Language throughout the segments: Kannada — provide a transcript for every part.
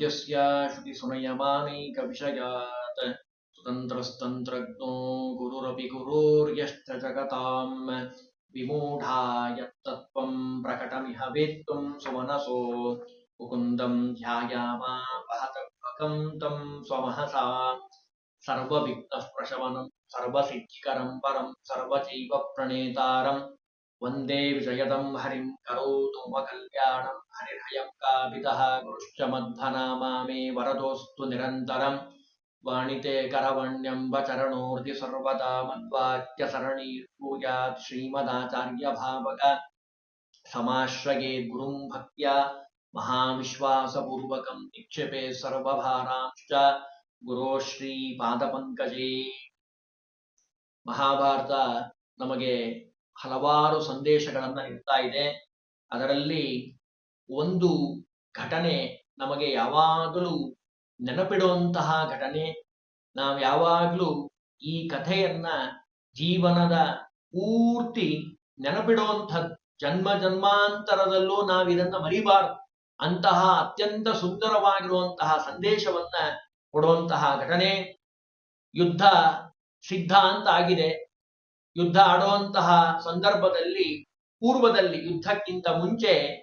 पद्यस्य श्रुतिस्मयमानै कविषयात् स्वतन्त्रस्तन्त्रज्ञो गुरुरपि गुरोर्यश्च जगताम् विमूढा यत्तत्त्वम् प्रकटमिह वेत्तुम् सुमनसो। मुकुन्दम् ध्यायामापहतम् तम् स्वमहसा। सर्वविघ्नः प्रशमनम् सर्वसिद्धिकरम् परम् प्रणेतारम् वंदे विषयदम् हरिम् करोतु कल्याण हरिहय का गुरुश्च मध्वनामामे वरदोऽस्तु निरन्तरम् वाणिते करवण्यं चरणोर्धि सर्वदा मद्वाच्य सरणी भूयात् श्रीमदाचार्य श्रीमदाचार्यभावग समाश्रये गुरुम् भक्त्या महाविश्वासपूर्वकम् निक्षेपे सर्वभारांश्च। गुरो श्री श्रीपादपङ्कजे। महाभारत, नमगे। ಹಲವಾರು ಸಂದೇಶಗಳನ್ನ ನೀಡ್ತಾ ಇದೆ. ಅದರಲ್ಲಿ ಒಂದು ಘಟನೆ ನಮಗೆ ಯಾವಾಗಲೂ ನೆನಪಿಡುವಂತಹ ಘಟನೆ. ನಾವು ಯಾವಾಗಲೂ ಈ ಕಥೆಯನ್ನ ಜೀವನದ ಪೂರ್ತಿ ನೆನಪಿಡುವಂಥ ಜನ್ಮ ಜನ್ಮಾಂತರದಲ್ಲೂ ನಾವು ಇದನ್ನ ಮರಿಬಾರದು. ಅಂತಹ ಅತ್ಯಂತ ಸುಂದರವಾಗಿರುವಂತಹ ಸಂದೇಶವನ್ನ ಕೊಡುವಂತಹ ಘಟನೆ. ಯುದ್ಧ ಸಿದ್ಧ ಅಂತ ಆಗಿದೆ. ಯುದ್ಧ ಆಡುವಂತಹ ಸಂದರ್ಭದಲ್ಲಿ ಪೂರ್ವದಲ್ಲಿ ಯುದ್ಧಕ್ಕಿಂತ ಮುಂಚೆ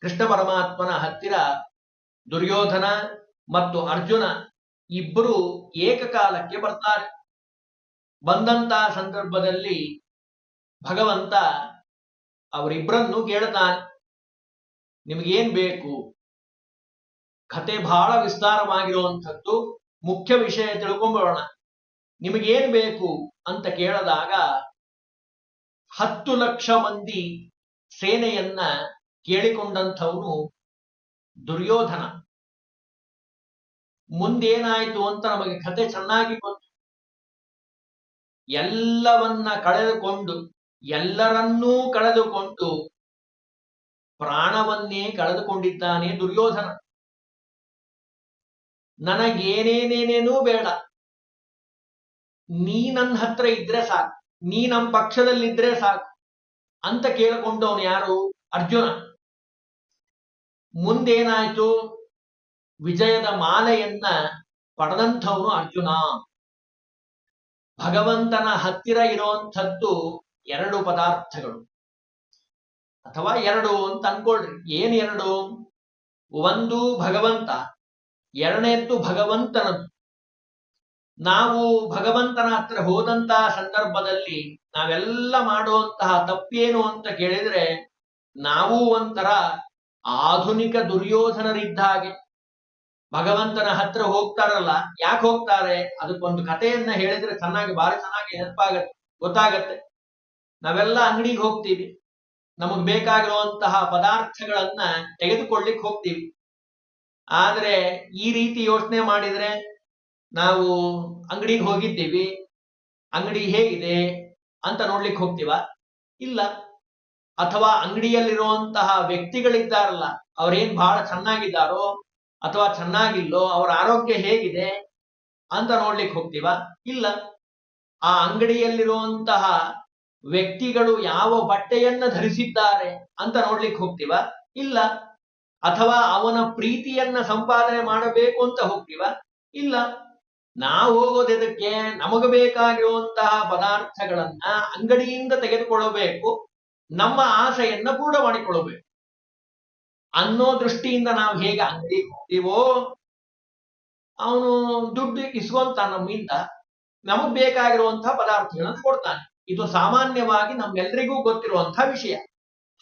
ಕೃಷ್ಣ ಪರಮಾತ್ಮನ ಹತ್ತಿರ ದುರ್ಯೋಧನ ಮತ್ತು ಅರ್ಜುನ ಇಬ್ಬರು ಏಕಕಾಲಕ್ಕೆ ಬರ್ತಾರೆ. ಬಂದಂತಹ ಸಂದರ್ಭದಲ್ಲಿ ಭಗವಂತ ಅವರಿಬ್ಬರನ್ನು ಕೇಳ್ತಾನೆ. ನಿಮಗೇನ್ ಬೇಕು? ಕತೆ ಬಹಳ ವಿಸ್ತಾರವಾಗಿರುವಂಥದ್ದು. ಮುಖ್ಯ ವಿಷಯ ತಿಳ್ಕೊಂಬಿಡೋಣ. ನಿಮಗೇನ್ ಬೇಕು ಅಂತ ಕೇಳಿದಾಗ ಹತ್ತು ಲಕ್ಷ ಮಂದಿ ಸೇನೆಯನ್ನ ಕೇಳಿಕೊಂಡಂಥವನು ದುರ್ಯೋಧನ. ಮುಂದೇನಾಯ್ತು ಅಂತ ನಮಗೆ ಕತೆ ಚೆನ್ನಾಗಿ ಗೊತ್ತು. ಎಲ್ಲವನ್ನ ಕಳೆದುಕೊಂಡು, ಎಲ್ಲರನ್ನೂ ಕಳೆದುಕೊಂಡು ಪ್ರಾಣವನ್ನೇ ಕಳೆದುಕೊಂಡಿದ್ದಾನೆ ದುರ್ಯೋಧನ. ನನಗೇನೇನೇನೇನೂ ಬೇಡ. ನೀ ನನ್ನ ಹತ್ರ ಇದ್ರೆ ಸಾಕು. ನೀ ನಮ್ಮ ಪಕ್ಷದಲ್ಲಿದ್ರೆ ಸಾಕು. ಅಂತ ಕೇಳಿಕೊಂಡವನು ಯಾರು? ಅರ್ಜುನ. ಮುಂದೇನಾಯ್ತು? ವಿಜಯದ ಮಾಲೆಯನ್ನ ಪಡೆದಂಥವನು ಅರ್ಜುನ. ಭಗವಂತನ ಹತ್ತಿರ ಇರುವಂಥದ್ದು ಎರಡು ಪದಾರ್ಥಗಳು. ಅಥವಾ ಎರಡು ಅಂತ ಅನ್ಕೊಳ್ರಿ. ಏನ್ ಎರಡು? ಒಂದು ಭಗವಂತ, ಎರಡನೇದ್ದು ಭಗವಂತನದ್ದು. ನಾವು ಭಗವಂತನ ಹತ್ರ ಹೋದಂತಹ ಸಂದರ್ಭದಲ್ಲಿ ನಾವೆಲ್ಲ ಮಾಡುವಂತಹ ತಪ್ಪೇನು ಅಂತ ಕೇಳಿದ್ರೆ ನಾವು ಒಂಥರ ಆಧುನಿಕ ದುರ್ಯೋಧನರಿದ್ದ ಹಾಗೆ. ಭಗವಂತನ ಹತ್ರ ಹೋಗ್ತಾರಲ್ಲ, ಯಾಕೆ ಹೋಗ್ತಾರೆ? ಅದಕ್ಕೊಂದು ಕಥೆಯನ್ನ ಹೇಳಿದ್ರೆ ಚೆನ್ನಾಗಿ ಬಾರಿ ಚೆನ್ನಾಗಿ ನೆನಪಾಗತ್ತೆ ಗೊತ್ತಾಗತ್ತೆ. ನಾವೆಲ್ಲ ಅಂಗಡಿಗೆ ಹೋಗ್ತೀವಿ. ನಮಗ್ ಬೇಕಾಗಿರುವಂತಹ ಪದಾರ್ಥಗಳನ್ನ ತೆಗೆದುಕೊಳ್ಳಿಕ್ ಹೋಗ್ತೀವಿ. ಆದ್ರೆ ಈ ರೀತಿ ಯೋಚನೆ ಮಾಡಿದ್ರೆ ನಾವು ಅಂಗಡಿಗೆ ಹೋಗಿದ್ದೀವಿ, ಅಂಗಡಿ ಹೇಗಿದೆ ಅಂತ ನೋಡ್ಲಿಕ್ಕೆ ಹೋಗ್ತೀವ? ಇಲ್ಲ. ಅಥವಾ ಅಂಗಡಿಯಲ್ಲಿರುವಂತಹ ವ್ಯಕ್ತಿಗಳಿದ್ದಾರಲ್ಲ, ಅವ್ರೇನ್ ಬಹಳ ಚೆನ್ನಾಗಿದ್ದಾರೋ ಅಥವಾ ಚೆನ್ನಾಗಿಲ್ಲೋ, ಅವರ ಆರೋಗ್ಯ ಹೇಗಿದೆ ಅಂತ ನೋಡ್ಲಿಕ್ಕೆ ಹೋಗ್ತೀವ? ಇಲ್ಲ. ಆ ಅಂಗಡಿಯಲ್ಲಿರುವಂತಹ ವ್ಯಕ್ತಿಗಳು ಯಾವ ಬಟ್ಟೆಯನ್ನ ಧರಿಸಿದ್ದಾರೆ ಅಂತ ನೋಡ್ಲಿಕ್ಕೆ ಹೋಗ್ತೀವ? ಇಲ್ಲ. ಅಥವಾ ಅವನ ಪ್ರೀತಿಯನ್ನ ಸಂಪಾದನೆ ಮಾಡಬೇಕು ಅಂತ ಹೋಗ್ತೀವ? ಇಲ್ಲ. ನಾವು ಹೋಗೋದಕ್ಕೆ ನಮಗ ಬೇಕಾಗಿರುವಂತಹ ಪದಾರ್ಥಗಳನ್ನ ಅಂಗಡಿಯಿಂದ ತೆಗೆದುಕೊಳ್ಳಬೇಕು, ನಮ್ಮ ಆಸೆಯನ್ನ ಪೂರ್ಣ ಮಾಡಿಕೊಳ್ಳಬೇಕು. ಅನ್ನೋ ದೃಷ್ಟಿಯಿಂದ ನಾವು ಹೇಗೆ ಅಂಗಡಿ ಹೋಗ್ತೀವೋ, ಅವನು ದುಡ್ಡು ಇಸ್ಕೊಂತ ನಮ್ಮಿಂದ ನಮಗ್ ಬೇಕಾಗಿರುವಂತಹ ಪದಾರ್ಥಗಳನ್ನು ಕೊಡ್ತಾನೆ. ಇದು ಸಾಮಾನ್ಯವಾಗಿ ನಮ್ಗೆಲ್ರಿಗೂ ಗೊತ್ತಿರುವಂತಹ ವಿಷಯ.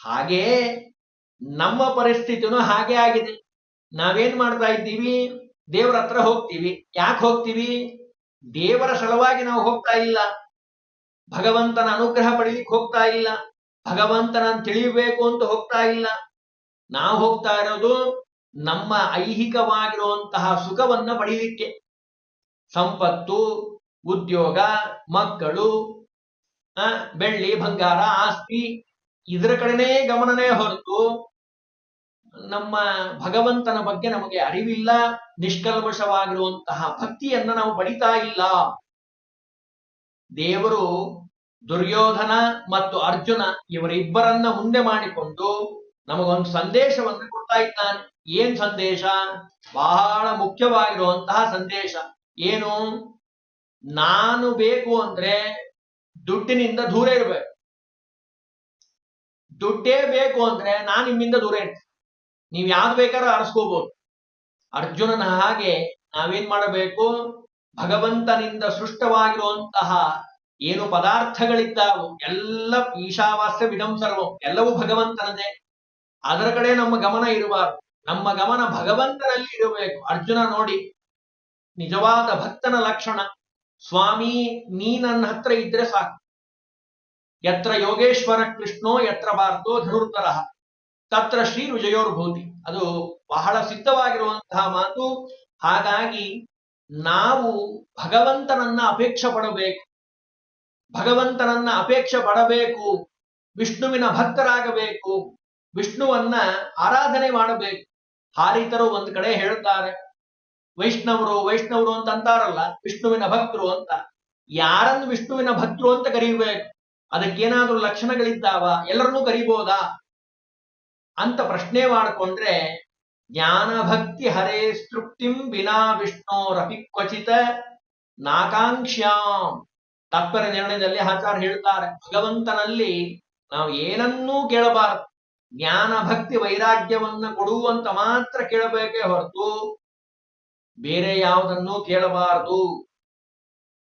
ಹಾಗೆ ನಮ್ಮ ಪರಿಸ್ಥಿತಿನೂ ಹಾಗೆ ಆಗಿದೆ. ನಾವೇನ್ ಮಾಡ್ತಾ ಇದ್ದೀವಿ? ದೇವರ ಹತ್ರ ಹೋಗ್ತೀವಿ. ಯಾಕೆ ಹೋಗ್ತೀವಿ? ದೇವರ ಸಲುವಾಗಿ ನಾವು ಹೋಗ್ತಾ ಇಲ್ಲ. ಭಗವಂತನ ಅನುಗ್ರಹ ಪಡೀಲಿಕ್ಕೆ ಹೋಗ್ತಾ ಇಲ್ಲ. ಭಗವಂತನ ತಿಳಿಯಬೇಕು ಅಂತ ಹೋಗ್ತಾ ಇಲ್ಲ. ನಾವು ಹೋಗ್ತಾ ಇರೋದು ನಮ್ಮ ಐಹಿಕವಾಗಿರುವಂತಹ ಸುಖವನ್ನ ಪಡೀಲಿಕ್ಕೆ. ಸಂಪತ್ತು, ಉದ್ಯೋಗ, ಮಕ್ಕಳು ಬೆಳ್ಳಿ, ಬಂಗಾರ, ಆಸ್ತಿ, ಇದರ ಕಡೆನೇ ಗಮನನೇ ಹೊರತು ನಮ್ಮ ಭಗವಂತನ ಬಗ್ಗೆ ನಮಗೆ ಅರಿವಿಲ್ಲ, ನಿಷ್ಕಲ್ಮಶವಾಗಿರುವಂತಹ ಭಕ್ತಿಯನ್ನ ನಾವು ಪಡಿತಾ ಇಲ್ಲ. ದೇವರು ದುರ್ಯೋಧನ ಮತ್ತು ಅರ್ಜುನ ಇವರಿಬ್ಬರನ್ನ ಮುಂದೆ ಮಾಡಿಕೊಂಡು ನಮಗೊಂದು ಸಂದೇಶವನ್ನು ಕೊಡ್ತಾ ಇದ್ದಾನೆ. ಏನ್ ಸಂದೇಶ? ಬಹಳ ಮುಖ್ಯವಾಗಿರುವಂತಹ ಸಂದೇಶ. ಏನು? ನಾನು ಬೇಕು ಅಂದ್ರೆ ದುಡ್ಡಿನಿಂದ ದೂರ ಇರಬೇಕು. ದುಡ್ಡೇ ಬೇಕು ಅಂದ್ರೆ ನಾನು ನಿಮ್ಮಿಂದ ದೂರ ಇರ್ತೀನಿ. ನೀವ್ ಯಾವ್ದು ಬೇಕಾದ್ರೂ ಆರಿಸ್ಕೋಬಹುದು ಅರ್ಜುನನ ಹಾಗೆ ನಾವೇನ್ ಮಾಡಬೇಕು? ಭಗವಂತನಿಂದ ಸೃಷ್ಟವಾಗಿರುವಂತಹ ಏನು ಪದಾರ್ಥಗಳಿದ್ದಾವು, ಎಲ್ಲ ಈಶಾವಾಸ್ಯ ವಿಧಂ ಸರ್ವ ಎಲ್ಲವೂ ಭಗವಂತನದೇ. ಅದರ ಕಡೆ ನಮ್ಮ ಗಮನ ಇರಬಾರ್ದು. ನಮ್ಮ ಗಮನ ಭಗವಂತನಲ್ಲಿ ಇರಬೇಕು. ಅರ್ಜುನ ನೋಡಿ, ನಿಜವಾದ ಭಕ್ತನ ಲಕ್ಷಣ, ಸ್ವಾಮಿ, ನೀ ನನ್ನ ಹತ್ರ ಇದ್ರೆ ಸಾಕು. ಯತ್ರ ಯೋಗೇಶ್ವರ ಕೃಷ್ಣೋ, ಯತ್ರ ಭಾರತೋ ಧನುರ್ಧರ. ತತ್ರ ಶ್ರೀ ವಿಜಯೋರ್ಭೂತಿ ಅದು ಬಹಳ ಸಿದ್ಧವಾಗಿರುವಂತಹ ಮಾತು. ಹಾಗಾಗಿ ನಾವು ಭಗವಂತನನ್ನ ಅಪೇಕ್ಷೆ ಪಡಬೇಕು. ಭಗವಂತನನ್ನ ಅಪೇಕ್ಷೆ ಪಡಬೇಕು. ವಿಷ್ಣುವಿನ ಭಕ್ತರಾಗಬೇಕು. ವಿಷ್ಣುವನ್ನ ಆರಾಧನೆ ಮಾಡಬೇಕು. ಹಾರಿತರು ಒಂದ್ ಕಡೆ ಹೇಳ್ತಾರೆ. ವೈಷ್ಣವರು ವೈಷ್ಣವರು ಅಂತ ಅಂತಾರಲ್ಲ, ವಿಷ್ಣುವಿನ ಭಕ್ತರು ಅಂತ. ಯಾರನ್ನು ವಿಷ್ಣುವಿನ ಭಕ್ತರು ಅಂತ ಕರೀಬೇಕು? ಅದಕ್ಕೇನಾದ್ರೂ ಲಕ್ಷಣಗಳಿದ್ದಾವ? ಎಲ್ಲರನ್ನೂ ಕರಿಬೋದಾ? ಅಂತ ಪ್ರಶ್ನೆ ಮಾಡಿಕೊಂಡ್ರೆ, ಜ್ಞಾನ ಭಕ್ತಿ ಹರೇ ತೃಪ್ತಿಂ ವಿನಾ ವಿಷ್ಣೋರಪಿ ಕ್ವಚಿತ ನಾಕಾಂಕ್ಷ್ಯಾಂ. ತತ್ಪರ ನಿರ್ಣಯದಲ್ಲಿ ಆಚಾರ್ಯ ಹೇಳ್ತಾರೆ ಭಗವಂತನಲ್ಲಿ ನಾವು ಏನನ್ನೂ ಕೇಳಬಾರದು. ಜ್ಞಾನ ಭಕ್ತಿ ವೈರಾಗ್ಯವನ್ನ ಕೊಡುವಂತ ಮಾತ್ರ ಕೇಳಬೇಕೇ ಹೊರತು ಬೇರೆ ಯಾವುದನ್ನೂ ಕೇಳಬಾರದು.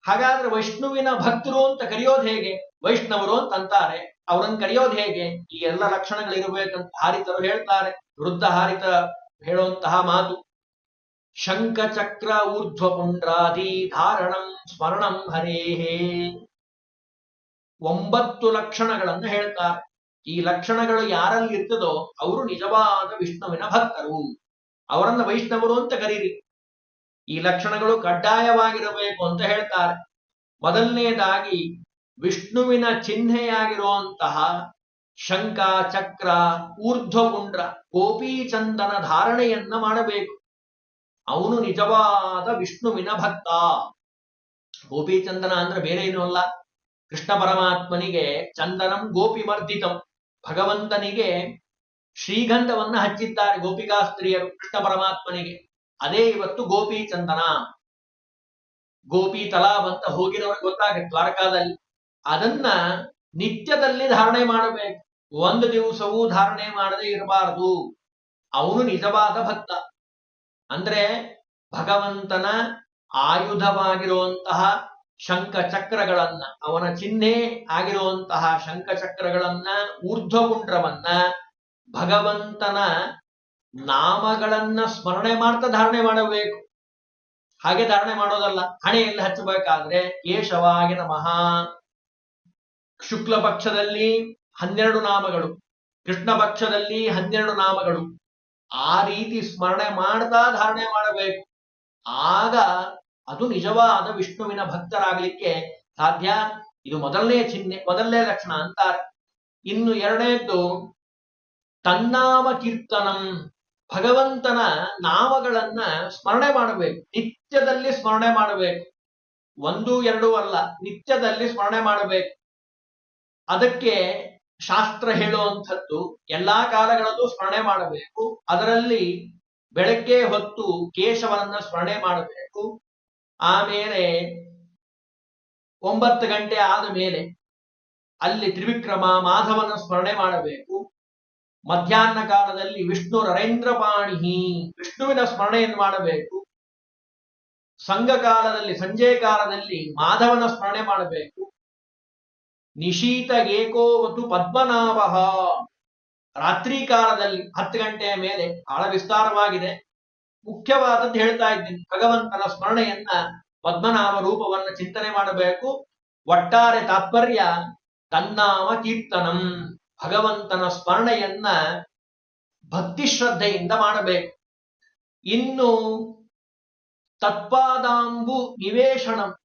ಹಾಗಾದ್ರೆ ವೈಷ್ಣುವಿನ ಭಕ್ತರು ಅಂತ ಕರೆಯೋದು ಹೇಗೆ? ವೈಷ್ಣವರು ಅಂತ ಅಂತಾರೆ. ಅವರನ್ನು ಕರೆಯೋದು ಹೇಗೆ? ಈ ಎಲ್ಲ ಲಕ್ಷಣಗಳಿರ್ಬೇಕಂತ ಹಾರಿತರು ಹೇಳ್ತಾರೆ. ವೃದ್ಧ ಹಾರಿತ ಹೇಳುವಂತಹ ಮಾತು. ಶಂಖ ಚಕ್ರ ಊರ್ಧ್ವ ಪುಂಡ್ರಾದಿ ಧಾರಣಂ ಸ್ಮರಣಂ ಹರೇಹೇ. ಒಂಬತ್ತು ಲಕ್ಷಣಗಳನ್ನು ಹೇಳ್ತಾರೆ. ಈ ಲಕ್ಷಣಗಳು ಯಾರಲ್ಲಿ ಇರ್ತದೋ, ಅವರು ನಿಜವಾದ ವಿಷ್ಣುವಿನ ಭಕ್ತರು. ಅವರನ್ನ ವೈಷ್ಣವರು ಅಂತ ಕರೀರಿ. ಈ ಲಕ್ಷಣಗಳು ಕಡ್ಡಾಯವಾಗಿರಬೇಕು ಅಂತ ಹೇಳ್ತಾರೆ. ಮೊದಲನೆಯದಾಗಿ ವಿಷ್ಣುವಿನ ಚಿಹ್ನೆಯಾಗಿರುವಂತಹ ಶಂಕ ಚಕ್ರ ಊರ್ಧ್ವಪುಂಡ್ರ ಗೋಪೀಚಂದನ ಧಾರಣೆಯನ್ನ ಮಾಡಬೇಕು. ಅವನು ನಿಜವಾದ ವಿಷ್ಣುವಿನ ಭಕ್ತ. ಗೋಪೀಚಂದನ ಅಂದ್ರೆ ಬೇರೆ ಏನೂ ಅಲ್ಲ. ಕೃಷ್ಣ ಪರಮಾತ್ಮನಿಗೆ ಚಂದನಂ ಗೋಪಿಮರ್ದಿತಂ. ಭಗವಂತನಿಗೆ ಶ್ರೀಗಂಧವನ್ನ ಹಚ್ಚಿದ್ದಾರೆ ಗೋಪಿಕಾಸ್ತ್ರೀಯರು ಕೃಷ್ಣ ಪರಮಾತ್ಮನಿಗೆ. ಅದೇ ಇವತ್ತು ಗೋಪಿ ಚಂದನ. ಗೋಪಿ ತಲಾ ಅಂತ ಹೋಗಿರೋರಿಗೆ ಗೊತ್ತಾಗುತ್ತೆ ದ್ವಾರಕಾದಲ್ಲಿ. ಅದನ್ನ ನಿತ್ಯದಲ್ಲಿ ಧಾರಣೆ ಮಾಡಬೇಕು. ಒಂದು ದಿವಸವೂ ಧಾರಣೆ ಮಾಡದೆ ಇರಬಾರದು. ಅವನು ನಿಜವಾದ ಭಕ್ತ. ಅಂದ್ರೆ ಭಗವಂತನ ಆಯುಧವಾಗಿರುವಂತಹ ಶಂಖ ಚಕ್ರಗಳನ್ನ ಅವನ ಚಿಹ್ನೆ ಆಗಿರುವಂತಹ ಶಂಖ ಚಕ್ರಗಳನ್ನ ಊರ್ಧ್ವಗುಂಡ್ರವನ್ನ ಭಗವಂತನ ನಾಮಗಳನ್ನ ಸ್ಮರಣೆ ಮಾಡ್ತಾ ಧಾರಣೆ ಮಾಡಬೇಕು. ಹಾಗೆ ಧಾರಣೆ ಮಾಡೋದಲ್ಲ ಹಣೆಯಲ್ಲಿ ಹಚ್ಚಬೇಕಾದ್ರೆ ಕೇಶವಾಗಿ ನಮಃ. ಶುಕ್ಲ ಪಕ್ಷದಲ್ಲಿ ಹನ್ನೆರಡು ನಾಮಗಳು, ಕೃಷ್ಣ ಪಕ್ಷದಲ್ಲಿ ಹನ್ನೆರಡು ನಾಮಗಳು. ಆ ರೀತಿ ಸ್ಮರಣೆ ಮಾಡ್ತಾ ಧಾರಣೆ ಮಾಡಬೇಕು. ಆಗ ಅದು ನಿಜವಾದ ವಿಷ್ಣುವಿನ ಭಕ್ತರಾಗಲಿಕ್ಕೆ ಸಾಧ್ಯ. ಇದು ಮೊದಲನೇ ಚಿಹ್ನೆ, ಮೊದಲನೇ ಲಕ್ಷಣ ಅಂತಾರೆ. ಇನ್ನು ಎರಡನೇದ್ದು, ತನ್ನಾಮ ಕೀರ್ತನಂ. ಭಗವಂತನ ನಾಮಗಳನ್ನ ಸ್ಮರಣೆ ಮಾಡಬೇಕು. ನಿತ್ಯದಲ್ಲಿ ಸ್ಮರಣೆ ಮಾಡಬೇಕು. ಒಂದು, ಎರಡು ಅಲ್ಲ, ನಿತ್ಯದಲ್ಲಿ ಸ್ಮರಣೆ ಮಾಡಬೇಕು. ಅದಕ್ಕೆ ಶಾಸ್ತ್ರ ಹೇಳುವಂಥದ್ದು, ಎಲ್ಲಾ ಕಾಲಗಳಲ್ಲೂ ಸ್ಮರಣೆ ಮಾಡಬೇಕು. ಅದರಲ್ಲಿ ಬೆಳಗ್ಗೆ ಹೊತ್ತು ಕೇಶವನನ್ನ ಸ್ಮರಣೆ ಮಾಡಬೇಕು. ಆಮೇಲೆ ಒಂಬತ್ತು ಗಂಟೆ ಆದ ಮೇಲೆ ಅಲ್ಲಿ ತ್ರಿವಿಕ್ರಮ, ಮಾಧವನ ಸ್ಮರಣೆ ಮಾಡಬೇಕು. ಮಧ್ಯಾಹ್ನ ಕಾಲದಲ್ಲಿ ವಿಷ್ಣು ರರೇಂದ್ರಪಾಣಿ ವಿಷ್ಣುವಿನ ಸ್ಮರಣೆಯನ್ನು ಮಾಡಬೇಕು? ಸಂಘ ಕಾಲದಲ್ಲಿ, ಸಂಜೆ ಕಾಲದಲ್ಲಿ ಮಾಧವನ ಸ್ಮರಣೆ ಮಾಡಬೇಕು. ನಿಶೀತ ಏಕೋವತು ಪದ್ಮನಾಭ. ರಾತ್ರಿ ಕಾಲದಲ್ಲಿ ಹತ್ತು ಗಂಟೆಯ ಮೇಲೆ ಬಹಳ ವಿಸ್ತಾರವಾಗಿದೆ. ಮುಖ್ಯವಾದದ್ದು ಹೇಳ್ತಾ ಇದ್ದೀನಿ. ಭಗವಂತನ ಸ್ಮರಣೆಯನ್ನ ಪದ್ಮನಾಭ ರೂಪವನ್ನು ಚಿಂತನೆ ಮಾಡಬೇಕು. ಒಟ್ಟಾರೆ ತಾತ್ಪರ್ಯ, ತನ್ನಾಮ ಕೀರ್ತನಂ. ಭಗವಂತನ ಸ್ಮರಣೆಯನ್ನ ಭಕ್ತಿ ಶ್ರದ್ಧೆಯಿಂದ ಮಾಡಬೇಕು. ಇನ್ನು ತತ್ಪಾದಾಂಬು ನಿವೇಶನಂ.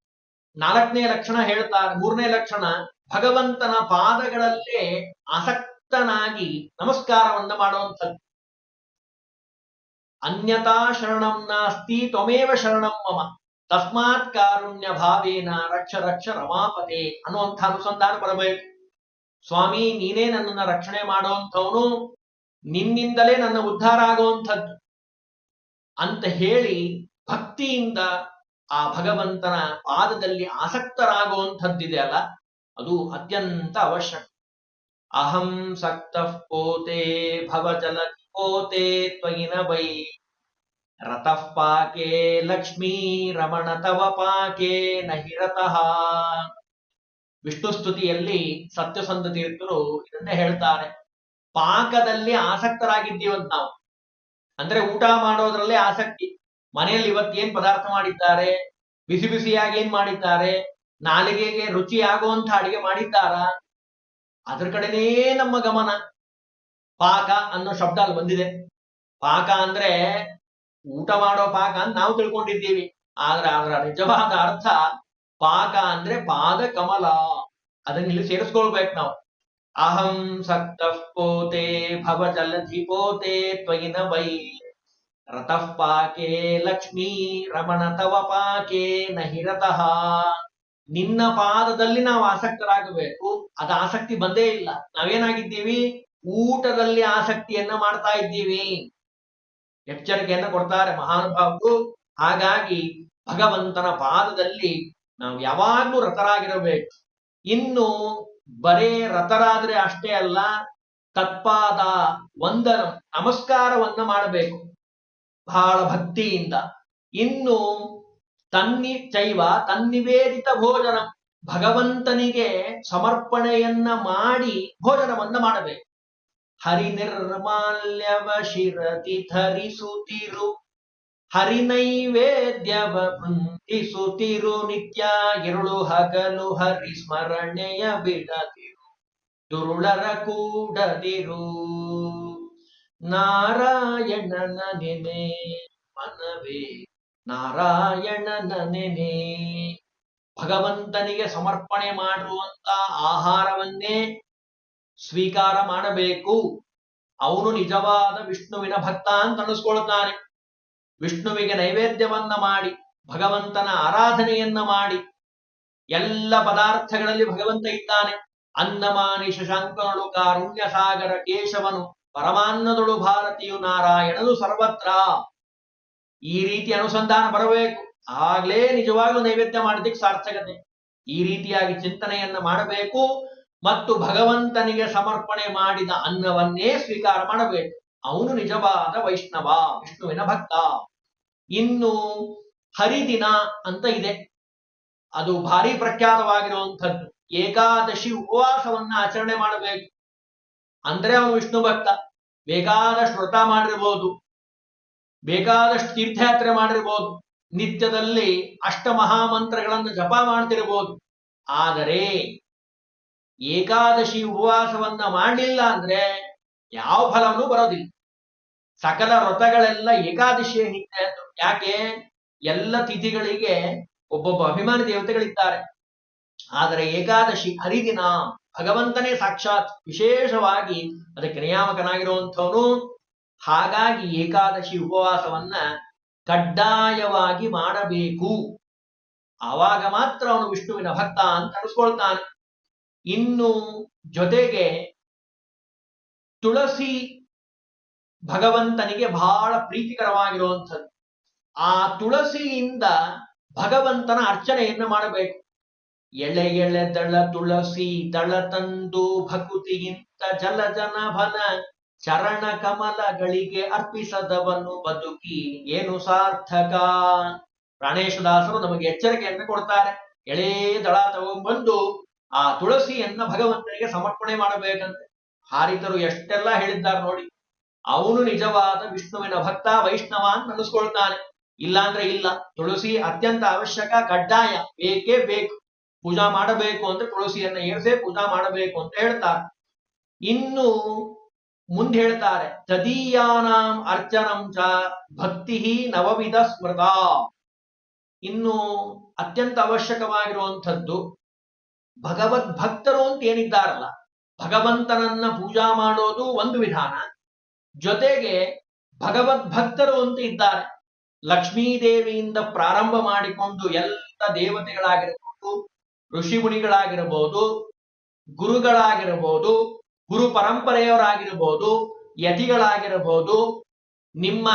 ನಾಲ್ಕನೇ ಲಕ್ಷಣ ಹೇಳ್ತಾರೆ, ಮೂರನೇ ಲಕ್ಷಣ, ಭಗವಂತನ ಪಾದಗಳಲ್ಲೇ ಆಸಕ್ತನಾಗಿ ನಮಸ್ಕಾರವನ್ನ ಮಾಡುವಂಥದ್ದು. ಅನ್ಯತಾ ಶರಣಂ ನಾಸ್ತಿ, ತ್ವಮೇವ ಶರಣಂ ಮಮ. ತಸ್ಮಾತ್ ಕಾರುಣ್ಯ ಭಾವೇನ ರಕ್ಷ ರಕ್ಷ ರಮಾಪತೆ ಅನ್ನುವಂಥ ಅನುಸಂಧಾನ ಬರಬೇಕು. ಸ್ವಾಮಿ, ನೀನೇ ನನ್ನನ್ನ ರಕ್ಷಣೆ ಮಾಡುವಂಥವನು, ನಿನ್ನಿಂದಲೇ ನನ್ನ ಉದ್ಧಾರ ಆಗುವಂಥದ್ದು ಅಂತ ಹೇಳಿ ಭಕ್ತಿಯಿಂದ ಆ ಭಗವಂತನ ಪಾದದಲ್ಲಿ ಆಸಕ್ತರಾಗುವಂಥದ್ದಿದೆ ಅಲ್ಲ? ಅದು ಅತ್ಯಂತ ಅವಶ್ಯಕ ಅಹಂ ಸಕ್ತ ಪೋತೆ ಭವಚಲ ಪೋತೆ ತ್ವಯಿನ ವೈ. ರತಃ ಪಾಕೆ ಲಕ್ಷ್ಮೀ ರಮಣ ತವ ಪಾಕೆ ನಹಿ ರತಃ. ವಿಷ್ಣು ಸ್ತುತಿಯಲ್ಲಿ ಸತ್ಯಸಂಧ ತೀರ್ಥರು ಇದನ್ನೇ ಹೇಳ್ತಾರೆ. ಪಾಕದಲ್ಲಿ ಆಸಕ್ತರಾಗಿದ್ದೀವಂತ ನಾವು. ಅಂದ್ರೆ ಊಟ ಮಾಡೋದ್ರಲ್ಲೇ ಆಸಕ್ತಿ. ಮನೆಯಲ್ಲಿ ಇವತ್ತೇನ್ ಪದಾರ್ಥ ಮಾಡಿದ್ದಾರೆ? ಬಿಸಿ ಬಿಸಿಯಾಗಿ ಏನ್ ಮಾಡಿದ್ದಾರೆ? ನಾಲಿಗೆಗೆ ರುಚಿ ಆಗುವಂತ ಅಡಿಗೆ ಮಾಡಿದ್ದಾರ? ಅದ್ರ ಕಡೆನೇ ನಮ್ಮ ಗಮನ. ಪಾಕ ಅನ್ನೋ ಶಬ್ದ ಅಲ್ಲಿ ಬಂದಿದೆ. ಪಾಕ ಅಂದ್ರೆ ಊಟ ಮಾಡೋ ಪಾಕ ಅಂತ ನಾವು ತಿಳ್ಕೊಂಡಿದ್ದೀವಿ. ಆದ್ರೆ ಅದರ ನಿಜವಾದ ಅರ್ಥ ಪಾಕ ಅಂದ್ರೆ ಪಾದ ಕಮಲ. ಅದನ್ನ ಇಲ್ಲಿ ಸೇರಿಸ್ಕೊಳ್ಬೇಕು ನಾವು. ಅಹಂ ಸಕ್ತ ಪೋತೆ ಭವ ಜಲಧಿ ಪೋತೆ ತ್ವಯಿನ ಬೈ ರತಃ ಪಾಕೆ ಲಕ್ಷ್ಮೀ ರಮಣ ತವ ಪಾಕೆ ನಹಿರತಃ ನಿನ್ನ ಪಾದದಲ್ಲಿ ನಾವು ಆಸಕ್ತರಾಗಬೇಕು. ಅದ ಆಸಕ್ತಿ ಬಂದೇ ಇಲ್ಲ. ನಾವೇನಾಗಿದ್ದೀವಿ? ಊಟದಲ್ಲಿ ಆಸಕ್ತಿಯನ್ನ ಮಾಡ್ತಾ ಇದ್ದೀವಿ. ಎಚ್ಚರಿಕೆಯನ್ನ ಕೊಡ್ತಾರೆ ಮಹಾನುಭಾವರು. ಹಾಗಾಗಿ ಭಗವಂತನ ಪಾದದಲ್ಲಿ ನಾವು ಯಾವಾಗ್ಲೂ ರಥರಾಗಿರಬೇಕು. ಇನ್ನು ಬರೇ ರಥರಾದ್ರೆ ಅಷ್ಟೇ ಅಲ್ಲ, ತತ್ಪಾದ ವಂದನ ನಮಸ್ಕಾರವನ್ನ ಮಾಡಬೇಕು, ಬಹಳ ಭಕ್ತಿಯಿಂದ. ಇನ್ನು ತನ್ನಿ ಚೈವ ತನ್ನಿವೇದಿತ ಭೋಜನ, ಭಗವಂತನಿಗೆ ಸಮರ್ಪಣೆಯನ್ನ ಮಾಡಿ ಭೋಜನವನ್ನ ಮಾಡಬೇಕು. ಹರಿ ನಿರ್ಮಾಲ್ಯವ ಶಿರತಿ ಧರಿಸುತ್ತಿರು ಹರಿ ನೈವೇದ್ಯವ ಬೃಂದಿಸುತ್ತಿರು ನಿತ್ಯ ಇರುಳು ಹಗಲು ಹರಿ ಸ್ಮರಣೆಯ ಬಿಡದಿರು. ದುರುಳರ ಕೂಡದಿರು. ನಾರಾಯಣನ ನೆನೆ ಮನವೇ, ನಾರಾಯಣನ ನೆನೆ. ಭಗವಂತನಿಗೆ ಸಮರ್ಪಣೆ ಮಾಡುವಂತ ಆಹಾರವನ್ನೇ ಸ್ವೀಕಾರ ಮಾಡಬೇಕು. ಅವನು ನಿಜವಾದ ವಿಷ್ಣುವಿನ ಭಕ್ತ ಅಂತ ಅನಿಸ್ಕೊಳ್ತಾನೆ ವಿಷ್ಣುವಿಗೆ ನೈವೇದ್ಯವನ್ನ ಮಾಡಿ, ಭಗವಂತನ ಆರಾಧನೆಯನ್ನ ಮಾಡಿ, ಎಲ್ಲ ಪದಾರ್ಥಗಳಲ್ಲಿ ಭಗವಂತ ಇದ್ದಾನೆ. ಅನ್ನಮಾನಿ ಶಶಾಂಕನಳು, ಕಾರುಣ್ಯ ಸಾಗರ, ಕೇಶವನು ಪರಮಾನ್ನದಳು ಭಾರತೀಯು, ನಾರಾಯಣನು ಸರ್ವತ್ರ. ಈ ರೀತಿ ಅನುಸಂಧಾನ ಬರಬೇಕು. ಆಗ್ಲೇ ನಿಜವಾಗ್ಲೂ ನೈವೇದ್ಯ ಮಾಡಿದಕ್ಕೆ ಸಾರ್ಥಕತೆ. ಈ ರೀತಿಯಾಗಿ ಚಿಂತನೆಯನ್ನ ಮಾಡಬೇಕು ಮತ್ತು ಭಗವಂತನಿಗೆ ಸಮರ್ಪಣೆ ಮಾಡಿದ ಅನ್ನವನ್ನೇ ಸ್ವೀಕಾರ ಮಾಡಬೇಕು. ಅವನು ನಿಜವಾದ ವೈಷ್ಣವ, ವಿಷ್ಣುವಿನ ಭಕ್ತ. ಇನ್ನು ಹರಿದಿನ ಅಂತ ಇದೆ. ಅದು ಭಾರಿ ಪ್ರಖ್ಯಾತವಾಗಿರುವಂಥದ್ದು. ಏಕಾದಶಿ ಉಪವಾಸವನ್ನ ಆಚರಣೆ ಮಾಡಬೇಕು. ಅಂದ್ರೆ ಅವನು ವಿಷ್ಣು ಭಕ್ತ. ಬೇಕಾದಷ್ಟು ವ್ರತ ಮಾಡಿರ್ಬೋದು. ಬೇಕಾದಷ್ಟು ತೀರ್ಥಯಾತ್ರೆ ಮಾಡಿರ್ಬೋದು. ನಿತ್ಯದಲ್ಲಿ ಅಷ್ಟ ಮಹಾಮಂತ್ರಗಳನ್ನು ಜಪ ಮಾಡ್ತಿರ್ಬೋದು. ಆದರೆ ಏಕಾದಶಿ ಉಪವಾಸವನ್ನ ಮಾಡಲಿಲ್ಲ ಅಂದ್ರೆ ಯಾವ ಫಲವೂ ಬರೋದಿಲ್ಲ. ಸಕಲ ವ್ರತಗಳೆಲ್ಲ ಏಕಾದಶಿಯ ಹಿಂದೆ ಅಂದ್ರು ಯಾಕೆ? ಎಲ್ಲ ತಿಥಿಗಳಿಗೆ ಒಬ್ಬೊಬ್ಬ ಅಭಿಮಾನಿ ದೇವತೆಗಳಿದ್ದಾರೆ. ಆದರೆ ಏಕಾದಶಿ ಹರಿದಿನ ಭಗವಂತನೇ ಸಾಕ್ಷಾತ್ ವಿಶೇಷವಾಗಿ ಅದಕ್ಕೆ ನಿಯಾಮಕನಾಗಿರುವಂಥವನು. ಹಾಗಾಗಿ ಏಕಾದಶಿ ಉಪವಾಸವನ್ನ ಕಡ್ಡಾಯವಾಗಿ ಮಾಡಬೇಕು. ಆವಾಗ ಮಾತ್ರ ಅವನು ವಿಷ್ಣುವಿನ ಭಕ್ತ ಅಂತ ಅನಿಸ್ಕೊಳ್ತಾನೆ. ಇನ್ನು ಜೊತೆಗೆ ತುಳಸಿ ಭಗವಂತನಿಗೆ ಬಹಳ ಪ್ರೀತಿಕರವಾಗಿರುವಂಥದ್ದು. ಆ ತುಳಸಿಯಿಂದ ಭಗವಂತನ ಅರ್ಚನೆಯನ್ನು ಮಾಡಬೇಕು. ಎಳೆ ಎಳೆ ದಳ ತುಳಸಿ ದಳ ತಂದು ಭಕುತಿಗಿಂತ ಜಲ ಜನಭನ ಚರಣ ಕಮಲಗಳಿಗೆ ಅರ್ಪಿಸದವನು ಬದುಕಿ ಏನು ಸಾರ್ಥಕ? ಪ್ರಾಣೇಶದಾಸರು ನಮಗೆ ಎಚ್ಚರಿಕೆಯನ್ನು ಕೊಡ್ತಾರೆ. ಎಳೆ ದಳ ತಗೊಂಡ್ಬಂದು ಆ ತುಳಸಿಯನ್ನ ಭಗವಂತನಿಗೆ ಸಮರ್ಪಣೆ ಮಾಡಬೇಕಂತೆ. ಹಾರಿತರು ಎಷ್ಟೆಲ್ಲ ಹೇಳಿದ್ದಾರೆ ನೋಡಿ. ಅವನು ನಿಜವಾದ ವಿಷ್ಣುವಿನ ಭಕ್ತ ವೈಷ್ಣವ ಅಂತ ಅನಿಸ್ಕೊಳ್ತಾನೆ ಇಲ್ಲಾಂದ್ರೆ ಇಲ್ಲ. ತುಳಸಿ ಅತ್ಯಂತ ಅವಶ್ಯಕ ಕಡ್ಡಾಯ. ಬೇಕೇ ಬೇಕು. ಪೂಜಾ ಮಾಡಬೇಕು ಅಂದ್ರೆ ತುಳಸಿಯನ್ನ ಏರ್ಸೇ ಪೂಜಾ ಮಾಡಬೇಕು ಅಂತ ಹೇಳ್ತಾರೆ. ಇನ್ನು ಮುಂದೆ ಹೇಳ್ತಾರೆ, ತದೀಯಾನಾಂ ಅರ್ಚನಂ ಚ ಭಕ್ತಿ ನವವಿಧ ಸ್ಮೃತ ಇನ್ನು ಅತ್ಯಂತ ಅವಶ್ಯಕವಾಗಿರುವಂಥದ್ದು ಭಗವದ್ ಭಕ್ತರು ಅಂತ ಏನಿದ್ದಾರಲ್ಲ ಭಗವಂತನನ್ನ ಪೂಜಾ ಮಾಡೋದು ಒಂದು ವಿಧಾನ. ಜೊತೆಗೆ ಭಗವದ್ ಭಕ್ತರು ಅಂತ ಇದ್ದಾರೆ. ಲಕ್ಷ್ಮೀದೇವಿಯಿಂದ ಪ್ರಾರಂಭ ಮಾಡಿಕೊಂಡು ಎಲ್ಲ ದೇವತೆಗಳಾಗಿರಬಹುದು ಋಷಿ ಮುನಿಗಳಾಗಿರಬಹುದು ಗುರುಗಳಾಗಿರಬಹುದು ಗುರು ಪರಂಪರೆಯವರಾಗಿರಬಹುದು ಯತಿಗಳಾಗಿರಬಹುದು ನಿಮ್ಮ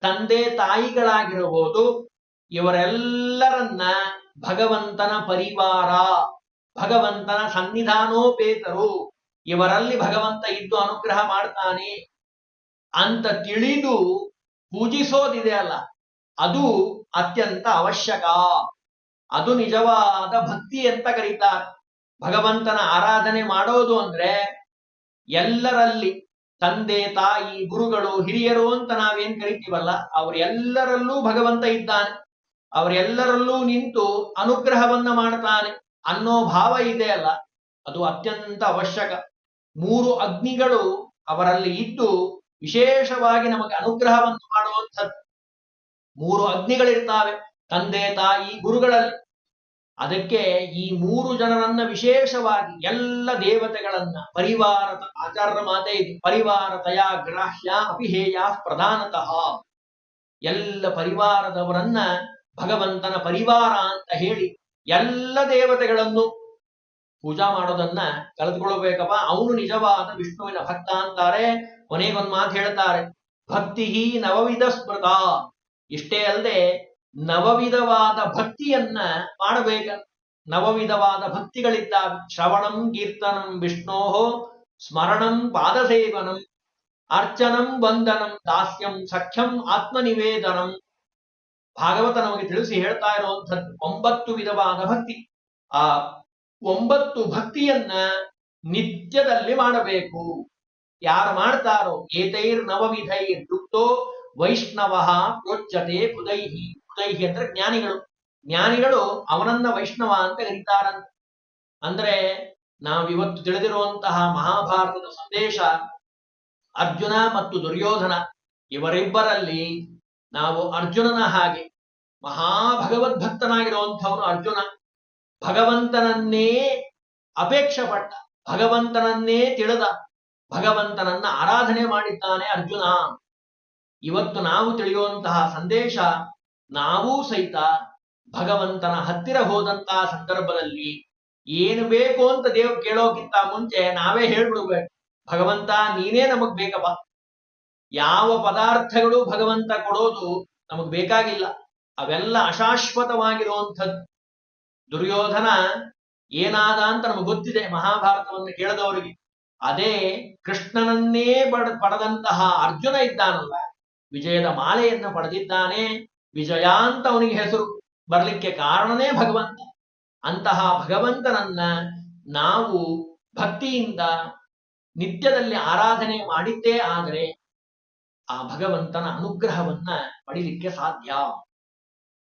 ತಂದೆ ತಾಯಿಗಳಾಗಿರಬಹುದು ಇವರೆಲ್ಲರನ್ನ ಭಗವಂತನ ಪರಿವಾರ, ಭಗವಂತನ ಸನ್ನಿಧಾನೋಪೇತರು. ಇವರಲ್ಲಿ ಭಗವಂತ ಇದ್ದು ಅನುಗ್ರಹ ಮಾಡ್ತಾನೆ ಅಂತ ತಿಳಿದು ಪೂಜಿಸೋದಿದೆ ಅಲ್ಲ, ಅದು ಅತ್ಯಂತ ಅವಶ್ಯಕ. ಅದು ನಿಜವಾದ ಭಕ್ತಿ ಅಂತ ಕರೀತಾರೆ. ಭಗವಂತನ ಆರಾಧನೆ ಮಾಡೋದು ಅಂದ್ರೆ ಎಲ್ಲರಲ್ಲಿ ತಂದೆ, ತಾಯಿ, ಗುರುಗಳು, ಹಿರಿಯರು ಅಂತ ನಾವೇನ್ ಕರಿತೀವಲ್ಲ, ಅವರೆಲ್ಲರಲ್ಲೂ ಭಗವಂತ ಇದ್ದಾನೆ. ಅವರೆಲ್ಲರಲ್ಲೂ ನಿಂತು ಅನುಗ್ರಹವನ್ನ ಮಾಡ್ತಾನೆ ಅನ್ನೋ ಭಾವ ಇದೆ ಅಲ್ಲ, ಅದು ಅತ್ಯಂತ ಅವಶ್ಯಕ. ಮೂರು ಅಗ್ನಿಗಳು ಅವರಲ್ಲಿ ಇದ್ದು ವಿಶೇಷವಾಗಿ ನಮಗೆ ಅನುಗ್ರಹವನ್ನು ಮಾಡುವಂಥದ್ದು. ಮೂರು ಅಗ್ನಿಗಳಿರ್ತಾವೆ, ತಂದೆ, ತಾಯಿ, ಗುರುಗಳಲ್ಲಿ. ಅದಕ್ಕೆ ಈ ಮೂರು ಜನರನ್ನ ವಿಶೇಷವಾಗಿ ಎಲ್ಲ ದೇವತೆಗಳನ್ನ ಪರಿವಾರ ಆಚಾರ್ಯ ಮಾತೆ ಇದು. ಪರಿವಾರತಯ ಗ್ರಾಹ್ಯ ಅಪಿಹೇಯ ಪ್ರಧಾನತಃ. ಎಲ್ಲ ಪರಿವಾರದವರನ್ನ ಭಗವಂತನ ಪರಿವಾರ ಅಂತ ಹೇಳಿ ಎಲ್ಲ ದೇವತೆಗಳನ್ನು ಪೂಜಾ ಮಾಡೋದನ್ನ ಕಳೆದುಕೊಳ್ಬೇಕಪ್ಪ ಅವನು ನಿಜವಾದ ವಿಷ್ಣುವಿನ ಭಕ್ತ ಅಂತಾರೆ. ಕೊನೆಗೊಂದು ಮಾತು ಹೇಳ್ತಾರೆ. ಭಕ್ತಿ ನವವಿಧ ಸ್ಮೃತ. ಇಷ್ಟೇ ಅಲ್ಲದೆ ನವವಿಧವಾದ ಭಕ್ತಿಯನ್ನ ಮಾಡಬೇಕ. ನವವಿಧವಾದ ಭಕ್ತಿಗಳಿದ್ದಾವೆ. ಶ್ರವಣಂ, ಕೀರ್ತನಂ, ವಿಷ್ಣೋಹೋ, ಸ್ಮರಣಂ, ಪಾದಸೇವನಂ, ಅರ್ಚನಂ, ವಂದನಂ, ದಾಸ್ಯಂ, ಸಖ್ಯಂ, ಆತ್ಮನಿವೇದನಂ. ಭಾಗವತ ನಮಗೆ ತಿಳಿಸಿ ಹೇಳ್ತಾ ಇರುವಂಥದ್ದು ಒಂಬತ್ತು ವಿಧವಾದ ಭಕ್ತಿ. ಆ ಒಂಬತ್ತು ಭಕ್ತಿಯನ್ನ ನಿತ್ಯದಲ್ಲಿ ಮಾಡಬೇಕು. ಯಾರು ಮಾಡ್ತಾರೋ ಏತೈರ್ ನವವಿಧೈರ್ ಯುಕ್ತೋ ವೈಷ್ಣವ ಪ್ರೋಚ್ಯತೆ ಕುದೈಹಿ ಕುದೈಹಿ ಅಂದ್ರೆ ಜ್ಞಾನಿಗಳು. ಜ್ಞಾನಿಗಳು ಅವನನ್ನ ವೈಷ್ಣವ ಅಂತ ಕರೀತಾರಂತ. ಅಂದ್ರೆ ನಾವಿವತ್ತು ತಿಳಿದಿರುವಂತಹ ಮಹಾಭಾರತದ ಸಂದೇಶ, ಅರ್ಜುನ ಮತ್ತು ದುರ್ಯೋಧನ ಇವರಿಬ್ಬರಲ್ಲಿ ನಾವು ಅರ್ಜುನನ ಹಾಗೆ ಮಹಾಭಗವದ್ಭಕ್ತನಾಗಿರುವಂಥವನು ಅರ್ಜುನ. ಭಗವಂತನನ್ನೇ ಅಪೇಕ್ಷೆ ಪಟ್ಟ, ಭಗವಂತನನ್ನೇ ತಿಳಿದ, ಭಗವಂತನನ್ನ ಆರಾಧನೆ ಮಾಡಿದ್ದಾನೆ ಅರ್ಜುನ. ಇವತ್ತು ನಾವು ತಿಳಿಯುವಂತಹ ಸಂದೇಶ, ನಾವೂ ಸಹಿತ ಭಗವಂತನ ಹತ್ತಿರ ಹೋದಂತಹ ಸಂದರ್ಭದಲ್ಲಿ ಏನು ಬೇಕು ಅಂತ ದೇವ್ ಕೇಳೋಕ್ಕಿಂತ ಮುಂಚೆ ನಾವೇ ಹೇಳ್ಬಿಡ್ಬೇಕು, ಭಗವಂತ ನೀನೇ ನಮಗ್ ಬೇಕಪ್ಪ. ಯಾವ ಪದಾರ್ಥಗಳು ಭಗವಂತ ಕೊಡೋದು ನಮಗ್ ಬೇಕಾಗಿಲ್ಲ, ಅವೆಲ್ಲ ಅಶಾಶ್ವತವಾಗಿರುವಂಥದ್ದು. ದುರ್ಯೋಧನ ಏನಾದ ಅಂತ ನಮಗೆ ಗೊತ್ತಿದೆ ಮಹಾಭಾರತವನ್ನು ಕೇಳದವರಿಗೆ. ಅದೇ ಕೃಷ್ಣನನ್ನೇ ಪಡ, ಪಡೆದಂತಹ ಅರ್ಜುನ ಇದ್ದಾನಲ್ಲ, ವಿಜಯದ ಮಾಲೆಯನ್ನ ಪಡೆದಿದ್ದಾನೆ ವಿಜಯ ಅಂತ ಅವನಿಗೆ ಹೆಸರು ಬರಲಿಕ್ಕೆ ಕಾರಣನೇ ಭಗವಂತ. ಅಂತಹ ಭಗವಂತನನ್ನ ನಾವು ಭಕ್ತಿಯಿಂದ ನಿತ್ಯದಲ್ಲಿ ಆರಾಧನೆ ಮಾಡಿದ್ದೇ ಆದರೆ ಆ ಭಗವಂತನ ಅನುಗ್ರಹವನ್ನ ಪಡಿಲಿಕ್ಕೆ ಸಾಧ್ಯ.